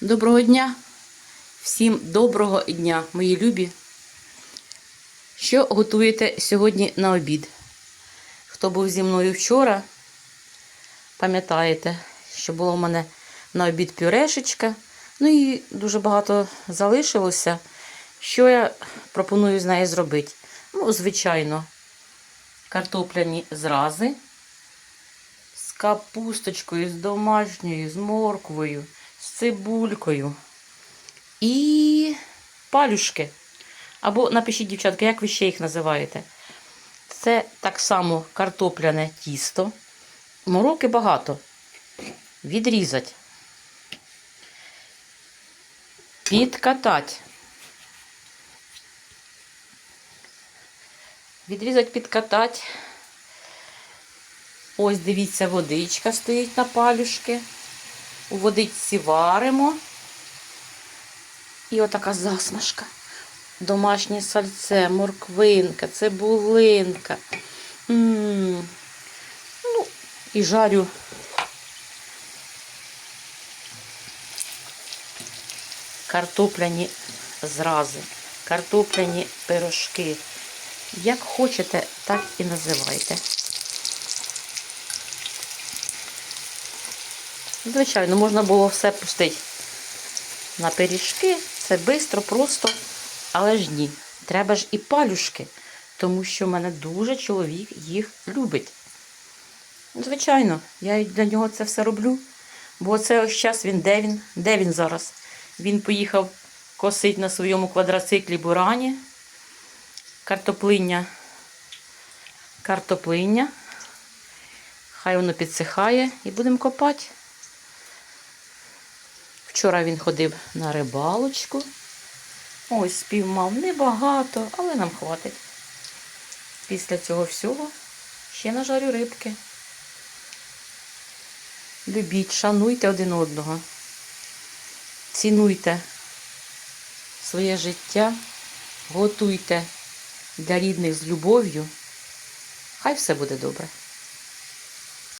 Доброго дня! Всім доброго дня, мої любі! Що готуєте сьогодні на обід? Хто був зі мною вчора, пам'ятаєте, що було в мене на обід пюрешечка. Ну і дуже багато залишилося. Що я пропоную з нею зробити? Ну, звичайно, картопляні зрази з капусточкою, з домашньою, з морквою, з цибулькою і палюшки. Або напишіть, дівчатки, як ви ще їх називаєте. Це так само картопляне тісто. Мороки багато. Відрізать. Підкатать. Відрізать, підкатать. Ось дивіться, водичка стоїть на палюшки. У водичці варимо. І отака засмажка. Домашнє сальце, морквинка, цибулинка. Ну, і жарю. Картопляні зрази, картопляні пирожки. Як хочете, так і називайте. Звичайно, можна було все пустити на пиріжки. Це швидко, просто, але ж ні. Треба ж і палюшки, тому що в мене дуже чоловік їх любить. Звичайно, я для нього це все роблю. Бо це ось час він де він? Де він зараз? Він поїхав косить на своєму квадроциклі бурані. Картоплиння. Картоплиння. Хай воно підсихає і будемо копати. Вчора він ходив на рибалочку. Ось спіймав небагато, але нам хватить. Після цього всього ще нажарю рибки. Любіть, шануйте один одного. Цінуйте своє життя, готуйте для рідних з любов'ю. Хай все буде добре.